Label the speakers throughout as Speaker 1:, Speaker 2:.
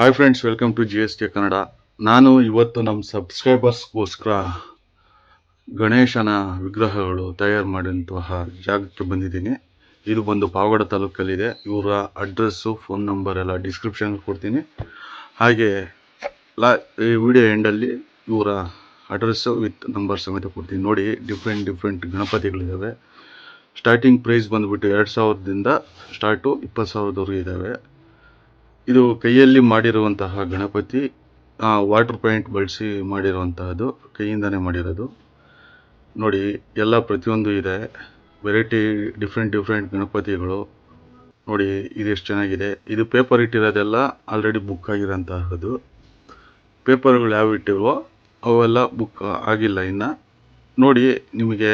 Speaker 1: Hi friends welcome to G S T Kannada ನಾನು ಇವತ್ತು ನಮ್ಮ ಸಬ್ಸ್ಕ್ರೈಬರ್ಸ್ಗೋಸ್ಕರ ಗಣೇಶನ ವಿಗ್ರಹಗಳು ತಯಾರು ಮಾಡಿದಂತಹ ಜಾಗಕ್ಕೆ ಬಂದಿದ್ದೀನಿ. ಇದು ಬಂದು ಪಾವಗಡ ತಾಲೂಕಲ್ಲಿದೆ. ಇವರ ಅಡ್ರೆಸ್ಸು ಫೋನ್ ನಂಬರ್ ಎಲ್ಲ ಡಿಸ್ಕ್ರಿಪ್ಷನ್ ಕೊಡ್ತೀನಿ. ಹಾಗೆ ಲಾ, ಈ ವಿಡಿಯೋ ಎಂಡಲ್ಲಿ ಇವರ ಅಡ್ರೆಸ್ಸು ವಿತ್ ನಂಬರ್ ಸಮೇತ ಕೊಡ್ತೀನಿ. ನೋಡಿ ಡಿಫ್ರೆಂಟ್ ಡಿಫ್ರೆಂಟ್ ಗಣಪತಿಗಳಿದ್ದಾವೆ. ಸ್ಟಾರ್ಟಿಂಗ್ ಪ್ರೈಸ್ ಬಂದುಬಿಟ್ಟು ಎರಡು ಸಾವಿರದಿಂದ ಸ್ಟಾರ್ಟು ಇಪ್ಪತ್ತು ಸಾವಿರದವರೆಗೂ ಇದ್ದಾವೆ. ಇದು ಕೈಯಲ್ಲಿ ಮಾಡಿರುವಂತಹ ಗಣಪತಿ ವಾಟರ್ ಪೇಂಟ್ ಬಳಸಿ ಮಾಡಿರುವಂತಹದ್ದು, ಕೈಯಿಂದಾನೆ ಮಾಡಿರೋದು. ನೋಡಿ, ಎಲ್ಲ ಪ್ರತಿಯೊಂದು ಇದೆ. ವೆರೈಟಿ ಡಿಫ್ರೆಂಟ್ ಡಿಫ್ರೆಂಟ್ ಗಣಪತಿಗಳು. ನೋಡಿ ಇದೆಷ್ಟು ಚೆನ್ನಾಗಿದೆ. ಇದು ಪೇಪರ್ ಇಟ್ಟಿರೋದೆಲ್ಲ ಆಲ್ರೆಡಿ ಬುಕ್ ಆಗಿರೋಂತಹದ್ದು. ಪೇಪರ್ಗಳು ಯಾವ ಇಟ್ಟಿವೋ ಅವೆಲ್ಲ ಬುಕ್ ಆಗಿಲ್ಲ ಇನ್ನು. ನೋಡಿ, ನಿಮಗೆ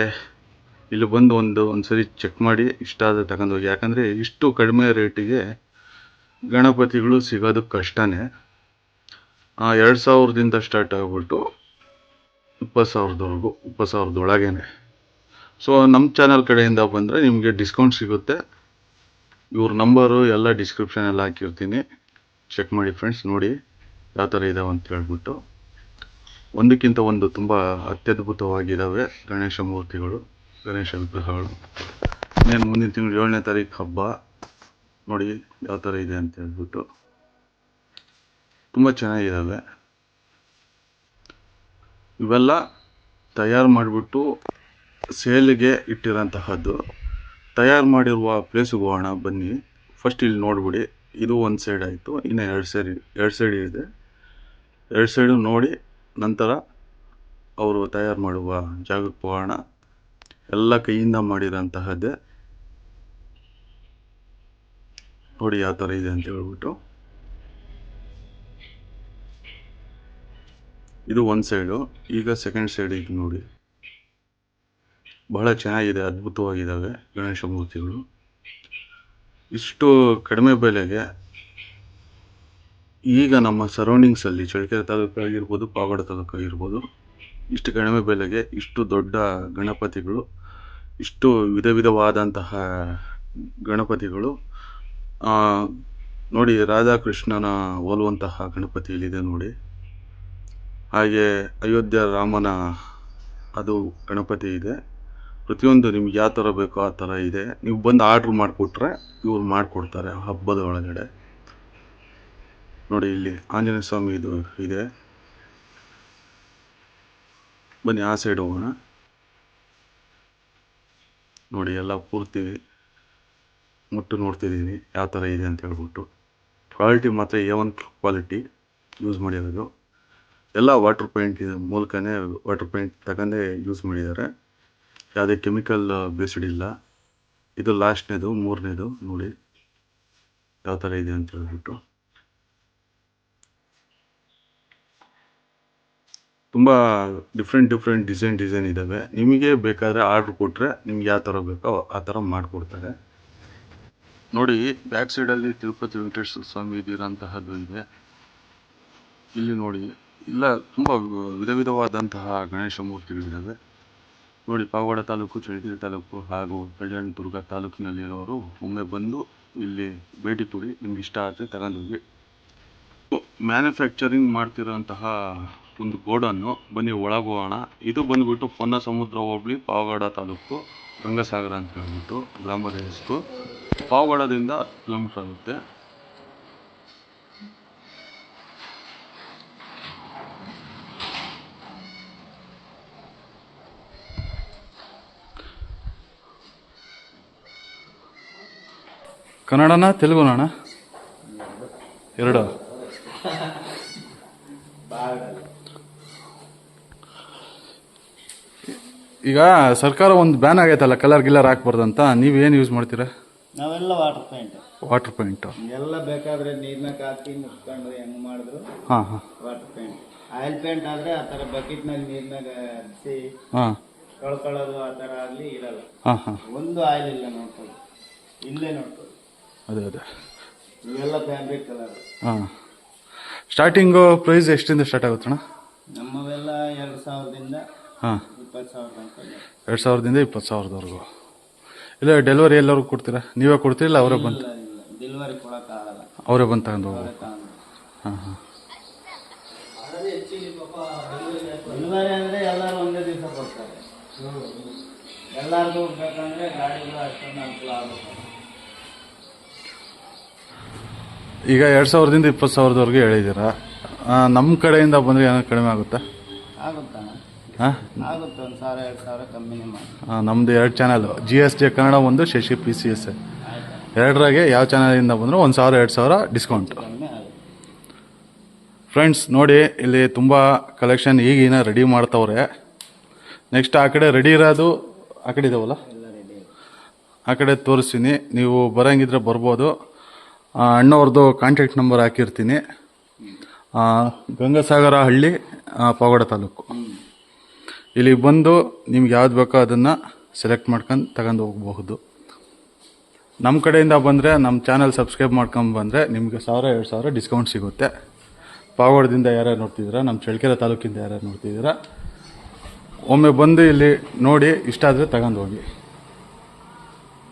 Speaker 1: ಇಲ್ಲಿ ಬಂದು ಒಂದು ಒಂದು ಸರಿ ಚೆಕ್ ಮಾಡಿ, ಇಷ್ಟ ಆದರೆ ತಗೊಂಡೋಗಿ ಯಾಕಂದರೆ ಇಷ್ಟು ಕಡಿಮೆ ರೇಟಿಗೆ ಗಣಪತಿಗಳು ಸಿಗೋದು ಕಷ್ಟನೇ. ಎರಡು ಸಾವಿರದಿಂದ ಸ್ಟಾರ್ಟ್ ಆಗಿಬಿಟ್ಟು ಇಪ್ಪತ್ತು ಸಾವಿರದವರೆಗೂ, ಇಪ್ಪತ್ತು ಸಾವಿರದೊಳಗೇನೆ. ಸೊ ನಮ್ಮ ಚಾನಲ್ ಕಡೆಯಿಂದ ಬಂದರೆ ನಿಮಗೆ ಡಿಸ್ಕೌಂಟ್ ಸಿಗುತ್ತೆ. ಇವ್ರ ನಂಬರು ಎಲ್ಲ ಡಿಸ್ಕ್ರಿಪ್ಷನಲ್ಲಿ ಹಾಕಿರ್ತೀನಿ. ಚೆಕ್ ಮಾಡಿ ಫ್ರೆಂಡ್ಸ್ ನೋಡಿ ಯಾವ ಥರ ಇದಾವೆ ಅಂತ ಹೇಳ್ಬಿಟ್ಟು. ಒಂದಕ್ಕಿಂತ ಒಂದು ತುಂಬ ಅತ್ಯದ್ಭುತವಾಗಿದ್ದಾವೆ ಗಣೇಶ ಮೂರ್ತಿಗಳು, ಗಣೇಶ ವಿಗ್ರಹಗಳು. ಇನ್ನೇನು ಮುಂದಿನ ತಿಂಗಳು ಏಳನೇ ತಾರೀಕು ಹಬ್ಬ. ನೋಡಿ ಯಾವ ಥರ ಇದೆ ಅಂತ ಹೇಳ್ಬಿಟ್ಟು. ತುಂಬ ಚೆನ್ನಾಗಿದ್ದಾವೆ. ಇವೆಲ್ಲ ತಯಾರು ಮಾಡಿಬಿಟ್ಟು ಸೇಲಿಗೆ ಇಟ್ಟಿರೋಂತಹದ್ದು. ತಯಾರು ಮಾಡಿರುವ ಪ್ಲೇಸಿಗೆ ಹೋಗೋಣ, ಬನ್ನಿ. ಫಸ್ಟ್ ಇಲ್ಲಿ ನೋಡಿಬಿಡಿ. ಇದು ಒಂದು ಸೈಡ್ ಆಯಿತು, ಇನ್ನು ಎರಡು ಸೈಡ್ ಎರಡು ಸೈಡ್ ಇದೆ. ಎರಡು ಸೈಡು ನೋಡಿ, ನಂತರ ಅವರು ತಯಾರು ಮಾಡುವ ಜಾಗಕ್ಕೆ ಹೋಗೋಣ. ಎಲ್ಲ ಕೈಯಿಂದ ಮಾಡಿರೋಂತಹದ್ದೇ. ನೋಡಿ ಯಾವ ಥರ ಇದೆ ಅಂತ ಹೇಳ್ಬಿಟ್ಟು. ಇದು ಒಂದು ಸೈಡು ಈಗ ಸೆಕೆಂಡ್ ಸೈಡ್ ಈಗ ನೋಡಿ. ಬಹಳ ಚೆನ್ನಾಗಿದೆ, ಅದ್ಭುತವಾಗಿದ್ದಾವೆ ಗಣೇಶ ಮೂರ್ತಿಗಳು. ಇಷ್ಟು ಕಡಿಮೆ ಬೆಲೆಗೆ ಈಗ ನಮ್ಮ ಸರೌಂಡಿಂಗ್ಸಲ್ಲಿ ಚಳ್ಳಕೆರೆ ತಾಲೂಕಾಗಿರ್ಬೋದು ಪಾವಗಡ ತಾಲೂಕು ಆಗಿರ್ಬೋದು, ಇಷ್ಟು ಕಡಿಮೆ ಬೆಲೆಗೆ ಇಷ್ಟು ದೊಡ್ಡ ಗಣಪತಿಗಳು, ಇಷ್ಟು ವಿಧ ವಿಧವಾದಂತಹ ಗಣಪತಿಗಳು ನೋಡಿ, ರಾಧಾಕೃಷ್ಣನ ಹೋಲುವಂತಹ ಗಣಪತಿ ಇಲ್ಲಿದೆ ನೋಡಿ. ಹಾಗೆ ಅಯೋಧ್ಯ ರಾಮನ ಅದು ಗಣಪತಿ ಇದೆ. ಪ್ರತಿಯೊಂದು ನಿಮ್ಗೆ ಯಾವ ಥರ ಬೇಕೋ ಆ ಥರ ಇದೆ. ನೀವು ಬಂದು ಆರ್ಡ್ರ್ ಮಾಡಿಕೊಟ್ರೆ ಇವ್ರು ಮಾಡಿಕೊಡ್ತಾರೆ ಹಬ್ಬದ ಒಳಗಡೆ. ನೋಡಿ, ಇಲ್ಲಿ ಆಂಜನೇಯ ಸ್ವಾಮಿ ಇದು ಇದೆ. ಬನ್ನಿ, ಆ ಸೈಡ್ ಹೋಗೋಣ. ನೋಡಿ, ಎಲ್ಲ ಪೂರ್ತಿ ಮುಟ್ಟು ನೋಡ್ತಿದ್ದೀನಿ, ಯಾವ ಥರ ಇದೆ ಅಂತ ಹೇಳ್ಬಿಟ್ಟು. ಕ್ವಾಲಿಟಿ ಮಾತ್ರ ಎ ಒನ್ ಕ್ವಾಲಿಟಿ ಯೂಸ್ ಮಾಡಿರೋದು. ಎಲ್ಲ ವಾಟರ್ ಪೇಂಟ್ ಮೂಲಕನೇ ವಾಟರ್ ಪೇಂಟ್ ತಗೊಂಡೇ ಯೂಸ್ ಮಾಡಿದ್ದಾರೆ. ಯಾವುದೇ ಕೆಮಿಕಲ್ ಬೇಸ್ಡ್ ಇಲ್ಲ. ಇದು ಲಾಸ್ಟ್ನೇದು ಮೂರನೇದು ನೋಡಿ ಯಾವ ಥರ ಇದೆ ಅಂತ ಹೇಳ್ಬಿಟ್ಟು. ತುಂಬ ಡಿಫ್ರೆಂಟ್ ಡಿಫ್ರೆಂಟ್ ಡಿಸೈನ್ ಡಿಸೈನ್ ಇದ್ದಾವೆ. ನಿಮಗೆ ಬೇಕಾದರೆ ಆರ್ಡ್ರ್ ಕೊಟ್ಟರೆ ನಿಮ್ಗೆ ಯಾವ ಥರ ಬೇಕೋ ಆ ಥರ ಮಾಡಿಕೊಡ್ತಾರೆ. ನೋಡಿ ಬ್ಯಾಕ್ ಸೈಡಲ್ಲಿ ತಿರುಪತಿ ವೆಂಕಟೇಶ್ವರ ಸ್ವಾಮಿ ಇದಿರೋಂತಹದ್ದು ಇದೆ ಇಲ್ಲಿ ನೋಡಿ, ಇಲ್ಲ, ತುಂಬ ವಿಧ ವಿಧವಾದಂತಹ ಗಣೇಶ ಮೂರ್ತಿಗಳಿದ್ದಾವೆ. ನೋಡಿ, ಪಾವಗಡ ತಾಲೂಕು, ಚಳ್ಳಕೆರೆ ತಾಲೂಕು ಹಾಗೂ ಕಲ್ಯಾಣ ದುರ್ಗ ತಾಲೂಕಿನಲ್ಲಿರೋರು ಒಮ್ಮೆ ಬಂದು ಇಲ್ಲಿ ಭೇಟಿ ಕೊಡಿ, ನಿಮ್ಗೆ ಇಷ್ಟ ಆದರೆ ತಗೊಂಡೋಗಿ. ಮ್ಯಾನುಫ್ಯಾಕ್ಚರಿಂಗ್ ಮಾಡ್ತಿರೋಂತಹ ಒಂದು ಗೋಡನ್ನು ಬನ್ನಿ, ಒಳಗೆ ಇದು ಬಂದ್ಬಿಟ್ಟು ಪೊನ್ನ ಸಮುದ್ರ ಹೋಬಳಿ, ಪಾವಗಡ ತಾಲೂಕು ರಂಗಸಾಗರ ಅಂತ ಹೇಳ್ಬಿಟ್ಟು ಗ್ರಾಮದ ಹೆಸರು. ಪಾವಗಡದಿಂದ ಹತ್ತು ಕಿಲೋಮೀಟ್ರ್ ಆಗುತ್ತೆ ಕನ್ನಡನ ತೆಲುಗುನ ಎರಡು. ಈಗ ಸರ್ಕಾರ ಒಂದು ಬ್ಯಾನ್ ಆಗೈತಲ್ಲ ಕಲರ್ ಗಿಲ್ಲರ್ ಹಾಕ್ಬಾರ್ದಂತ ನೀವು ಏನು ಯೂಸ್ ಮಾಡ್ತೀರಾ?
Speaker 2: ನಾವೆಲ್ಲ ವಾಟರ್ ಪೇಂಟ್
Speaker 1: ವಾಟರ್ ಪೇಂಟು
Speaker 2: ಎಲ್ಲ ಬೇಕಾದ್ರೆ ನೀರ್ನಾಗ ಹಾಕಿ ಮುಚ್ಕೊಂಡು ಹೆಂಗ್ ಮಾಡಿದ್ರು?
Speaker 1: ಹಾಂ ಹಾಂ.
Speaker 2: ವಾಟರ್ ಪೇಂಟ್ ಆಯಿಲ್ ಪೇಂಟ್ ಆದ್ರೆ ಆ ಥರ ನಲ್ಲಿ ನೀರ್ನಾಗ ಹರಿಸಿ
Speaker 1: ಹಾಂ.
Speaker 2: ತೊಳ್ಕೊಳ್ಳೋದು ಆ ಥರ ಆಗಲಿ ಇರಲ್ಲ.
Speaker 1: ಹಾಂ ಹಾಂ.
Speaker 2: ಒಂದು ಆಯಿಲ್ ಇಲ್ಲ ನೋಡ್ಕೊಳ್ಳಿ. ಇಲ್ಲೇ ನೋಡ್ಕೊಳ್ಳಿ.
Speaker 1: ಅದೇ ಅದೇ.
Speaker 2: ಇವೆಲ್ಲ ಫ್ಯಾಬ್ರಿಕ್ ಕಲರ್
Speaker 1: ಹಾಂ. ಸ್ಟಾರ್ಟಿಂಗು ಪ್ರೈಸ್ ಎಷ್ಟಿಂದ ಸ್ಟಾರ್ಟ್ ಆಗುತ್ತಣ್ಣ?
Speaker 2: ನಮ್ಮವೆಲ್ಲ ಎರಡು ಸಾವಿರದಿಂದ
Speaker 1: ಹಾಂ.
Speaker 2: ಇಪ್ಪತ್ತು ಸಾವಿರದ.
Speaker 1: ಎರಡು ಸಾವಿರದಿಂದ ಇಪ್ಪತ್ತು ಸಾವಿರದವರೆಗೂ. ಇಲ್ಲ ಡೆಲಿವರಿ ಎಲ್ಲರೂ ಕೊಡ್ತೀರಾ? ನೀವೇ ಕೊಡ್ತೀರಾ ಇಲ್ಲ ಅವರೇ ಬಂದು
Speaker 2: ಇಲ್ಲ ಡೆಲಿವರಿ ಕೊಡೋಕ್ಕಾಗಲ್ಲ.
Speaker 1: ಅವರೇ ಬಂದು ತಗೊಂಡು ಹೋಗ್ಬೇಕು. ಹಾಂ ಹಾಂ.
Speaker 2: ಡೆಲಿವರಿ ಅಂದರೆ ಎಲ್ಲರೂ ಒಂದೇ ದಿವಸ ಕೊಡ್ತಾರೆ. ಎಲ್ಲರಿಗೂ ಬೇಕಂದ್ರೆ ಗಾಡಿಗಳು ಅಷ್ಟೊಂದು ಅನುಕೂಲ ಆಗುತ್ತೆ.
Speaker 1: ಈಗ ಎರಡು ಸಾವಿರದಿಂದ ಇಪ್ಪತ್ತು ಸಾವಿರದವರೆಗೆ ಹೇಳಿದ್ದೀರಾ. ನಮ್ಮ ಕಡೆಯಿಂದ ಬಂದರೆ ಏನಾದ್ರು ಕಡಿಮೆ ಆಗುತ್ತಾ?
Speaker 2: ಆಗುತ್ತಾ? ಆಗುತ್ತೆ ಒಂದು ಸಾವಿರ ಎರಡು ಸಾವಿರ ಕಮ್ಮಿನೇ ಮಾಡಿ.
Speaker 1: ನಮ್ಮದು ಎರಡು channel G S T Kannada ಒಂದು ಶಶಿ ಪಿ ಸಿ ಎಸ್ ಎರಡರಾಗೆ ಯಾವ ಚಾನಲಿಂದ ಬಂದರೂ ಒಂದು ಸಾವಿರ ಎರಡು ಸಾವಿರ ಡಿಸ್ಕೌಂಟ್ ಫ್ರೆಂಡ್ಸ್ ನೋಡಿ ಇಲ್ಲಿ ತುಂಬ ಕಲೆಕ್ಷನ್ ಈಗಿನ ರೆಡಿ ಮಾಡ್ತವ್ರೆ. ನೆಕ್ಸ್ಟ್ ಆ ಕಡೆ ರೆಡಿ ಇರೋದು ಆ ಕಡೆ ಇದಾವಲ್ಲ? ಆ ಕಡೆ ತೋರಿಸ್ತೀನಿ. ನೀವು ಬರೋಂಗಿದ್ರೆ ಬರ್ಬೋದು. ಅಣ್ಣವ್ರದ್ದು ಕಾಂಟ್ಯಾಕ್ಟ್ ನಂಬರ್ ಹಾಕಿರ್ತೀನಿ. ಗಂಗಾಸಾಗರ ಹಳ್ಳಿ ಪಾವಗಡ ತಾಲೂಕು. ಇಲ್ಲಿ ಬಂದು ನಿಮ್ಗೆ ಯಾವ್ದು ಬೇಕೋ ಅದನ್ನು ಸೆಲೆಕ್ಟ್ ಮಾಡ್ಕೊಂಡು ತಗೊಂಡು ಹೋಗಬಹುದು. ನಮ್ಮ ಕಡೆಯಿಂದ ಬಂದರೆ ನಮ್ಮ ಚಾನಲ್ ಸಬ್ಸ್ಕ್ರೈಬ್ ಮಾಡ್ಕೊಂಡು ಬಂದರೆ ನಿಮಗೆ ಸಾವಿರ, ಎರಡು ಸಾವಿರ ಡಿಸ್ಕೌಂಟ್ ಸಿಗುತ್ತೆ. ಪಾವಗಡದಿಂದ ಯಾರ್ಯಾರು ನೋಡ್ತಿದ್ದೀರಾ ನಮ್ಮ ಚಳ್ಳಕೆರೆ ತಾಲೂಕಿಂದ ಯಾರ್ಯಾರು ನೋಡ್ತಿದ್ದೀರಾ, ಒಮ್ಮೆ ಬಂದು ಇಲ್ಲಿ ನೋಡಿ, ಇಷ್ಟ ಆದರೆ ತಗೊಂಡು ಹೋಗಿ.